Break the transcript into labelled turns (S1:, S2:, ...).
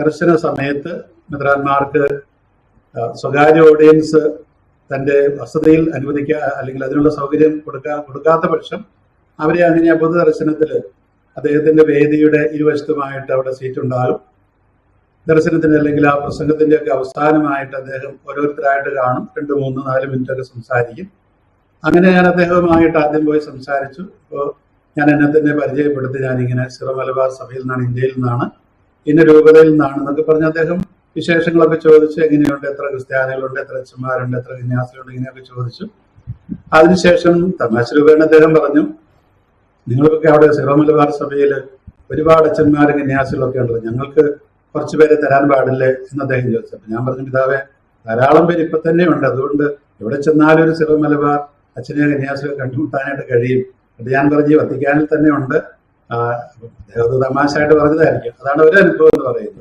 S1: ദർശന സമയത്ത് മെത്രാന്മാർക്ക് സ്വകാര്യ ഓഡിയൻസ് തന്റെ വസതിയിൽ അനുവദിക്കുക അല്ലെങ്കിൽ അതിനുള്ള സൗകര്യം കൊടുക്കാ കൊടുക്കാത്ത പക്ഷം അവരെ അങ്ങനെ പൊതുദർശനത്തിൽ അദ്ദേഹത്തിന്റെ വേദിയുടെ ഇരുവശത്തുമായിട്ട് അവിടെ സീറ്റ് ഉണ്ടാകും ദർശനത്തിന് അല്ലെങ്കിൽ ആ പ്രസംഗത്തിന്റെ ഒക്കെ അവസാനമായിട്ട് അദ്ദേഹം ഓരോരുത്തരായിട്ട് കാണും. രണ്ട് മൂന്ന് നാല് മിനിറ്റ് ഒക്കെ സംസാരിക്കും. അങ്ങനെ ഞാൻ അദ്ദേഹവുമായിട്ട് ആദ്യം പോയി സംസാരിച്ചു. അപ്പോൾ ഞാൻ എന്നെ തന്നെ പരിചയപ്പെടുത്തി. ഞാനിങ്ങനെ സിറമലബാർ സഭയിൽ നിന്നാണ് ഇന്ത്യയിൽ നിന്നാണ്. ഇന്ന രൂപതയിൽ നിന്നാണ് എന്നൊക്കെ പറഞ്ഞ് അദ്ദേഹം വിശേഷങ്ങളൊക്കെ ചോദിച്ച് എങ്ങനെയുണ്ട് എത്ര ക്രിസ്ത്യാനികളുണ്ട് എത്ര അച്ഛന്മാരുണ്ട് എത്ര വിന്യാസികളുണ്ട് ഇങ്ങനെയൊക്കെ ചോദിച്ചു. അതിനുശേഷം തമാശ രൂപേണ അദ്ദേഹം പറഞ്ഞു നിങ്ങൾക്കൊക്കെ അവിടെ സിറോ മലബാർ സഭയിൽ ഒരുപാട് അച്ഛന്മാരും കന്യാസികളൊക്കെ ഉണ്ടല്ലോ ഞങ്ങൾക്ക് കുറച്ച് പേരെ തരാൻ പാടില്ലേ? എന്ന് അദ്ദേഹം ചോദിച്ചു അപ്പൊ ഞാൻ പറഞ്ഞു പിതാവേ ധാരാളം പേര് ഇപ്പൊ തന്നെ ഉണ്ട്. അതുകൊണ്ട് എവിടെ ചെന്നാലും ഒരു സിറോ മലബാർ അച്ഛനെ കന്യാസികളെ കണ്ടുമുട്ടാനായിട്ട് കഴിയും. അത് ഞാൻ പറഞ്ഞു വത്തിക്കാനിൽ തന്നെ ഉണ്ട്. തമാശയായിട്ട് പറഞ്ഞതായിരിക്കും. അതാണ് ഒരു അനുഭവം എന്ന് പറയുന്നത്.